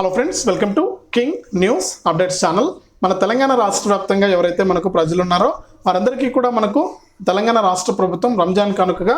Hello friends welcome to king news updates channel మన తెలంగాణ రాష్ట్ర వ్యాప్తంగా ఎవరైతే మనకు ప్రజలు ఉన్నారో వారందరికీ కూడా మనకు తెలంగాణ రాష్ట్ర ప్రభుత్వం రంజాన్ కానుకగా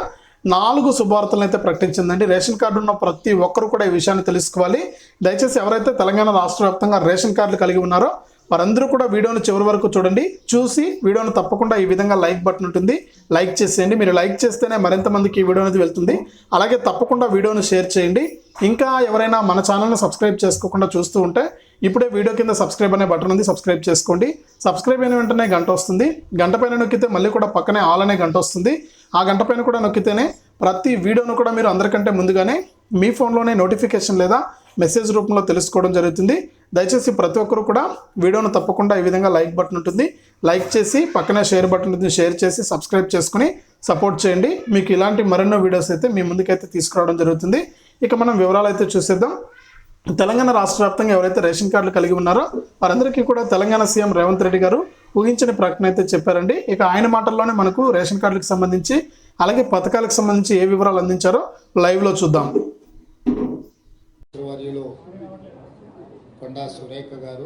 నాలుగు శుభవార్తలను అయితే ప్రకటించిందండి. రేషన్ కార్డు ఉన్న ప్రతి ఒక్కరు కూడా ఈ విషయాన్ని తెలుసుకోవాలి. దయచేసి ఎవరైతే తెలంగాణ రాష్ట్ర వ్యాప్తంగా రేషన్ కార్డులు కలిగి ఉన్నారో వారందరూ కూడా వీడియోను చివరి వరకు చూడండి. చూసి వీడియోను తప్పకుండా ఈ విధంగా లైక్ బటన్ ఉంటుంది. లైక్ చేసేయండి. మీరు లైక్ చేస్తేనే మరింత మందికి ఈ వీడియో అనేది వెళ్తుంది. అలాగే తప్పకుండా వీడియోను షేర్ చేయండి. ఇంకా ఎవరైనా మన ఛానల్ని సబ్స్క్రైబ్ చేసుకోకుండా చూస్తూ ఉంటే ఇప్పుడే వీడియో కింద సబ్స్క్రైబ్ అనే బటన్ ఉంది. సబ్స్క్రైబ్ చేసుకోండి. సబ్స్క్రైబ్ అయిన వెంటనే గంట వస్తుంది. గంట పైన నొక్కితే మళ్ళీ కూడా పక్కనే ఆల్ అనే గంట వస్తుంది. ఆ గంట పైన కూడా నొక్కితేనే ప్రతి వీడియోను కూడా మీరు అందరికంటే ముందుగానే మీ ఫోన్లోనే నోటిఫికేషన్ లేదా మెసేజ్ రూపంలో తెలుసుకోవడం జరుగుతుంది. దయచేసి ప్రతి ఒక్కరు కూడా వీడియోను తప్పకుండా ఈ విధంగా లైక్ బటన్ ఉంటుంది. లైక్ చేసి పక్కనే షేర్ బటన్ ఉంటుంది. షేర్ చేసి సబ్స్క్రైబ్ చేసుకుని సపోర్ట్ చేయండి. మీకు ఇలాంటి మరెన్నో వీడియోస్ అయితే మీ ముందుకైతే తీసుకురావడం జరుగుతుంది. ఇక మనం వివరాలు అయితే చూసేద్దాం. తెలంగాణ రాష్ట్ర వ్యాప్తంగా ఎవరైతే రేషన్ కార్డులు కలిగి ఉన్నారో వారందరికీ కూడా తెలంగాణ సీఎం రేవంత్ రెడ్డి గారు ఊహించని ప్రకటన అయితే చెప్పారండి. ఇక ఆయన మాటల్లోనే మనకు రేషన్ కార్డులకు సంబంధించి అలాగే పథకాలకు సంబంధించి ఏ వివరాలు అందించారో లైవ్లో చూద్దాం. కొండా సురేఖ గారు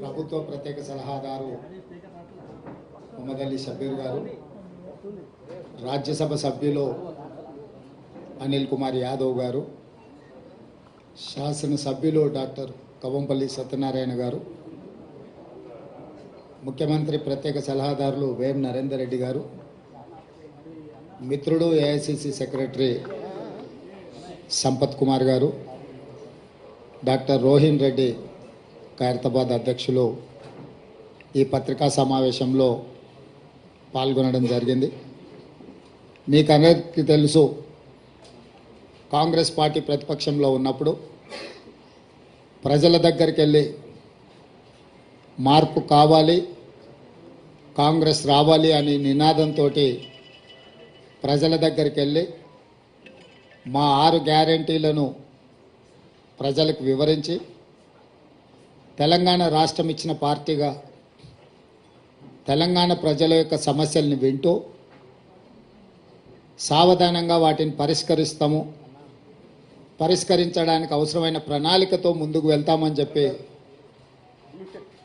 ప్రభుత్వ ప్రత్యేక సలహాదారు మొహమ్మద్ అలీ షబ్బీర్ గారు రాజ్యసభ సభ్యులు అనిల్ కుమార్ యాదవ్ గారు శాసనసభ్యులు డాక్టర్ కవంపల్లి సత్యనారాయణ గారు ముఖ్యమంత్రి ప్రత్యేక సలహాదారులు వేం నరేందర్ రెడ్డి గారు మిత్రుడు ఏఐసిసి సెక్రటరీ సంపత్ కుమార్ గారు డాక్టర్ రోహిన్ రెడ్డి ఖైరతాబాద్ అధ్యక్షులు ఈ పత్రికా సమావేశంలో పాల్గొనడం జరిగింది. మీకందరికీ తెలుసు కాంగ్రెస్ పార్టీ ప్రతిపక్షంలో ఉన్నప్పుడు ప్రజల దగ్గరికి వెళ్ళి మార్పు కావాలి కాంగ్రెస్ రావాలి అనే నినాదంతో ప్రజల దగ్గరికి వెళ్ళి మా ఆరు గ్యారంటీలను ప్రజలకు వివరించి తెలంగాణ రాష్ట్రం ఇచ్చిన పార్టీగా తెలంగాణ ప్రజల యొక్క సమస్యల్ని వింటూ సావధానంగా వాటిని పరిష్కరిస్తాము. పరిష్కరించడానికి అవసరమైన ప్రణాళికతో ముందుకు వెళ్తామని చెప్పి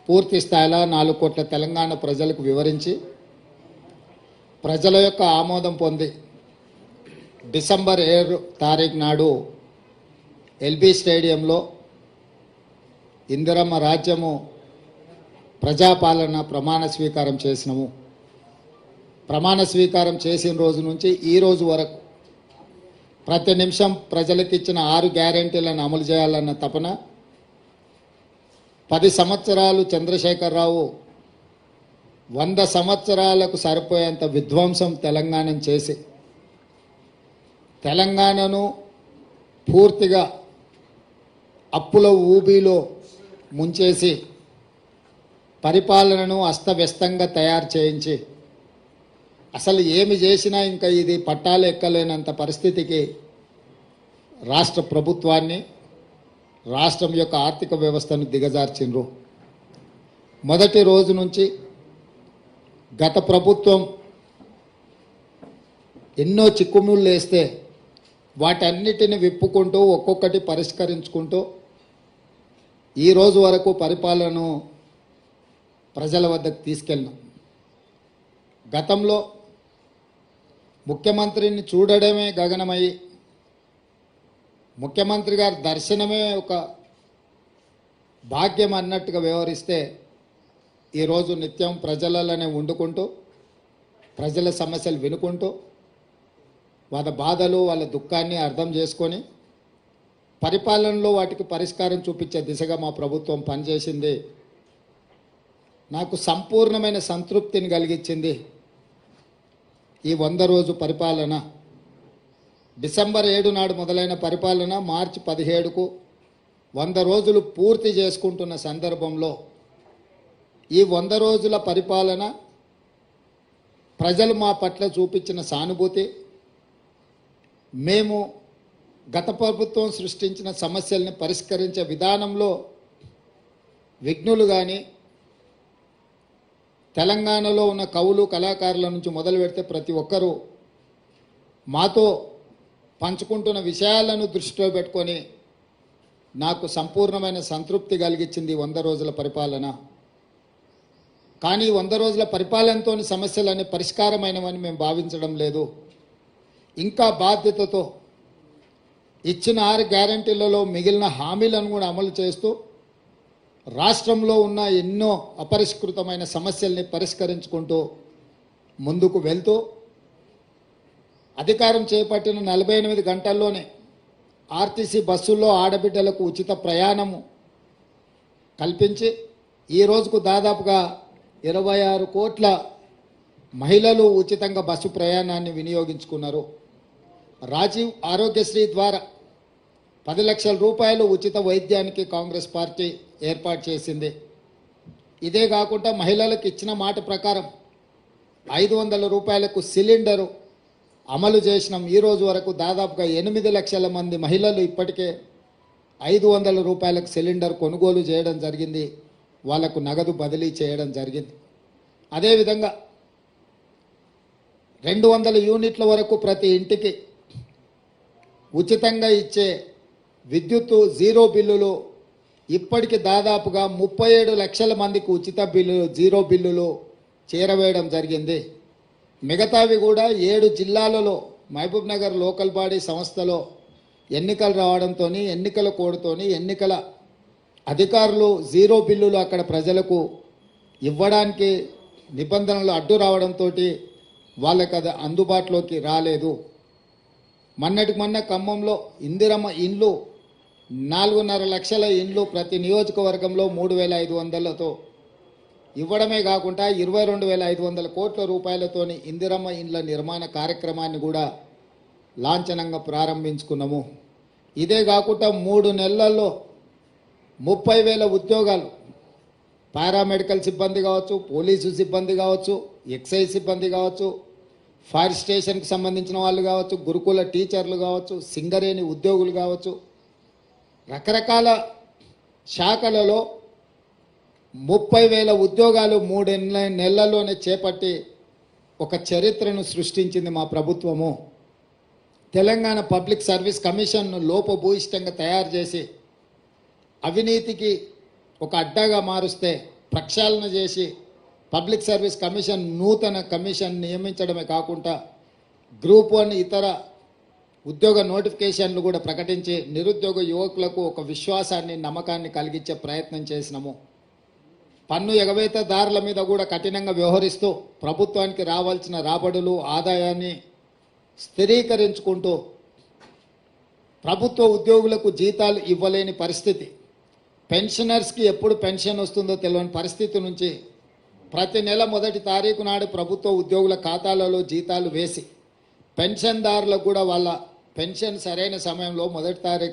పూర్తి స్థాయిలో నాలుగు కోట్ల తెలంగాణ ప్రజలకు వివరించి ప్రజల యొక్క ఆమోదం పొంది డిసెంబర్ ఏడు తారీఖు నాడు ఎల్బీ స్టేడియంలో ఇందిరమ్మ రాజ్యము ప్రజాపాలన ప్రమాణ స్వీకారం చేసినాము. ప్రమాణ స్వీకారం చేసిన రోజు నుంచి ఈ రోజు వరకు ప్రతి నిమిషం ప్రజలకు ఇచ్చిన ఆరు గ్యారంటీలను అమలు చేయాలన్న తపన పది సంవత్సరాలు చంద్రశేఖరరావు వంద సంవత్సరాలకు సరిపోయేంత విధ్వంసం తెలంగాణను చేసి తెలంగాణను పూర్తిగా అప్పుల ఊబీలో ముంచేసి పరిపాలనను అస్తవ్యస్తంగా తయారు చేయించి అసలు ఏమి చేసినా ఇంకా ఇది పట్టాలు ఎక్కలేనంత పరిస్థితికి రాష్ట్ర ప్రభుత్వాన్ని రాష్ట్రం యొక్క ఆర్థిక వ్యవస్థను దిగజార్చిండ్రు మొదటి రోజు నుంచి గత ప్రభుత్వం ఎన్నో చిక్కుముళ్ళు వేస్తే వాటన్నిటిని విప్పుకుంటూ ఒక్కొక్కటి పరిష్కరించుకుంటూ ఈ రోజు వరకు పరిపాలనను ప్రజల వద్దకు తీసుకెళ్ళినాం గతంలో ముఖ్యమంత్రిని చూడడమే గగనమై ముఖ్యమంత్రి గారి దర్శనమే ఒక భాగ్యం అన్నట్టుగా వ్యవహరిస్తే ఈరోజు నిత్యం ప్రజలలోనే వండుకుంటూ ప్రజల సమస్యలు వినుకుంటూ వాళ్ళ బాధలు వాళ్ళ దుఃఖాన్ని అర్థం చేసుకొని పరిపాలనలో వాటికి పరిష్కారం చూపించే దిశగా మా ప్రభుత్వం పనిచేసింది. నాకు సంపూర్ణమైన సంతృప్తిని కలిగించింది. ఈ వంద రోజు పరిపాలన. డిసెంబర్ ఏడు నాడు మొదలైన పరిపాలన మార్చి పదిహేడుకు వంద రోజులు పూర్తి చేసుకుంటున్న సందర్భంలో ఈ వంద రోజుల పరిపాలన ప్రజలు మా పట్ల చూపించిన సానుభూతి. మేము గత ప్రభుత్వం సృష్టించిన సమస్యల్ని పరిష్కరించే విధానంలో విఘ్నులు కానీ తెలంగాణలో ఉన్న కవులు కళాకారుల నుంచి మొదలు పెడితే ప్రతి ఒక్కరూ మాతో పంచుకుంటున్న విషయాలను దృష్టిలో పెట్టుకొని నాకు సంపూర్ణమైన సంతృప్తి కలిగించింది వంద రోజుల పరిపాలన. కానీ వంద రోజుల పరిపాలనతోని సమస్యలన్నీ పరిష్కారమైనవని మేము భావించడం లేదు. ఇంకా బాధ్యతతో ఇచ్చిన ఆరు గ్యారంటీలలో మిగిలిన హామీలను కూడా అమలు చేస్తూ రాష్ట్రంలో ఉన్న ఎన్నో అపరిష్కృతమైన సమస్యల్ని పరిష్కరించుకుంటూ ముందుకు వెళ్తూ అధికారం చేపట్టిన నలభై ఎనిమిది గంటల్లోనే ఆర్టీసీ బస్సుల్లో ఆడబిడ్డలకు ఉచిత ప్రయాణము కల్పించి ఈ రోజుకు దాదాపుగా ఇరవై ఆరు కోట్ల మహిళలు ఉచితంగా బస్సు ప్రయాణాన్ని వినియోగించుకున్నారు. రాజీవ్ ఆరోగ్యశ్రీ ద్వారా పది లక్షల రూపాయలు ఉచిత వైద్యానికి కాంగ్రెస్ పార్టీ ఏర్పాటు చేసింది. ఇదే కాకుండా మహిళలకు ఇచ్చిన మాట ప్రకారం ఐదు వందల రూపాయలకు సిలిండరు అమలు చేసినాం. ఈరోజు వరకు దాదాపుగా ఎనిమిది లక్షల మంది మహిళలు ఇప్పటికే ఐదు వందల రూపాయలకు సిలిండర్ కొనుగోలు చేయడం జరిగింది. వాళ్ళకు నగదు బదిలీ చేయడం జరిగింది. అదేవిధంగా రెండు వందల యూనిట్ల వరకు ప్రతి ఇంటికి ఉచితంగా ఇచ్చే విద్యుత్తు జీరో బిల్లులు ఇప్పటికి దాదాపుగా ముప్పై ఏడు లక్షల మందికి ఉచిత బిల్లులు జీరో బిల్లులు చేరవేయడం జరిగింది. మిగతావి కూడా ఏడు జిల్లాలలో మహబూబ్ నగర్ లోకల్ బాడీ సంస్థలో ఎన్నికలు రావడంతో ఎన్నికల కోడ్తోని ఎన్నికల అధికారులు జీరో బిల్లులు అక్కడ ప్రజలకు ఇవ్వడానికి నిబంధనలు అడ్డు రావడంతో వాళ్ళకి అది అందుబాటులోకి రాలేదు. మొన్నటికి మొన్న ఖమ్మంలో ఇందిరమ్మ ఇండ్లు నాలుగున్నర లక్షల ఇండ్లు ప్రతి నియోజకవర్గంలో మూడు వేల ఐదు వందలతో ఇవ్వడమే కాకుండా ఇరవై రెండు వేల ఐదు వందల కోట్ల రూపాయలతోని ఇందిరమ్మ ఇండ్ల నిర్మాణ కార్యక్రమాన్ని కూడా లాంఛనంగా ప్రారంభించుకున్నాము. ఇదే కాకుండా మూడు నెలల్లో ముప్పై వేల ఉద్యోగాలు పారామెడికల్ సిబ్బంది కావచ్చు పోలీసు సిబ్బంది కావచ్చు ఎక్సైజ్ సిబ్బంది కావచ్చు ఫైర్ స్టేషన్కి సంబంధించిన వాళ్ళు కావచ్చు గురుకుల టీచర్లు కావచ్చు సింగరేణి ఉద్యోగులు కావచ్చు రకరకాల శాఖలలో ముప్పై వేల ఉద్యోగాలు మూడు నెలల్లోనే చేపట్టి ఒక చరిత్రను సృష్టించింది మా ప్రభుత్వము. తెలంగాణ పబ్లిక్ సర్వీస్ కమిషన్ను లోపభూయిష్టంగా తయారు చేసి అవినీతికి ఒక అడ్డాగా మారుస్తే ప్రక్షాళన చేసి పబ్లిక్ సర్వీస్ కమిషన్ నూతన కమిషన్ నియమించడమే కాకుండా గ్రూప్ వన్ ఇతర ఉద్యోగ నోటిఫికేషన్లు కూడా ప్రకటించి నిరుద్యోగ యువకులకు ఒక విశ్వాసాన్ని నమ్మకాన్ని కలిగించే ప్రయత్నం చేసినాము. పన్ను ఎగవేతదారుల మీద కూడా కఠినంగా వ్యవహరిస్తూ ప్రభుత్వానికి రావాల్సిన రాబడులు ఆదాయాన్ని స్థిరీకరించుకుంటూ ప్రభుత్వ ఉద్యోగులకు జీతాలు ఇవ్వలేని పరిస్థితి. పెన్షనర్స్కి ఎప్పుడు పెన్షన్ వస్తుందో తెలియని పరిస్థితి నుంచి ప్రతి నెల మొదటి తారీఖు నాడు ప్రభుత్వ ఉద్యోగుల ఖాతాలలో జీతాలు వేసి పెన్షన్దారులకు కూడా వాళ్ళ పెన్షన్ సరైన సమయంలో మొదటి తారీఖు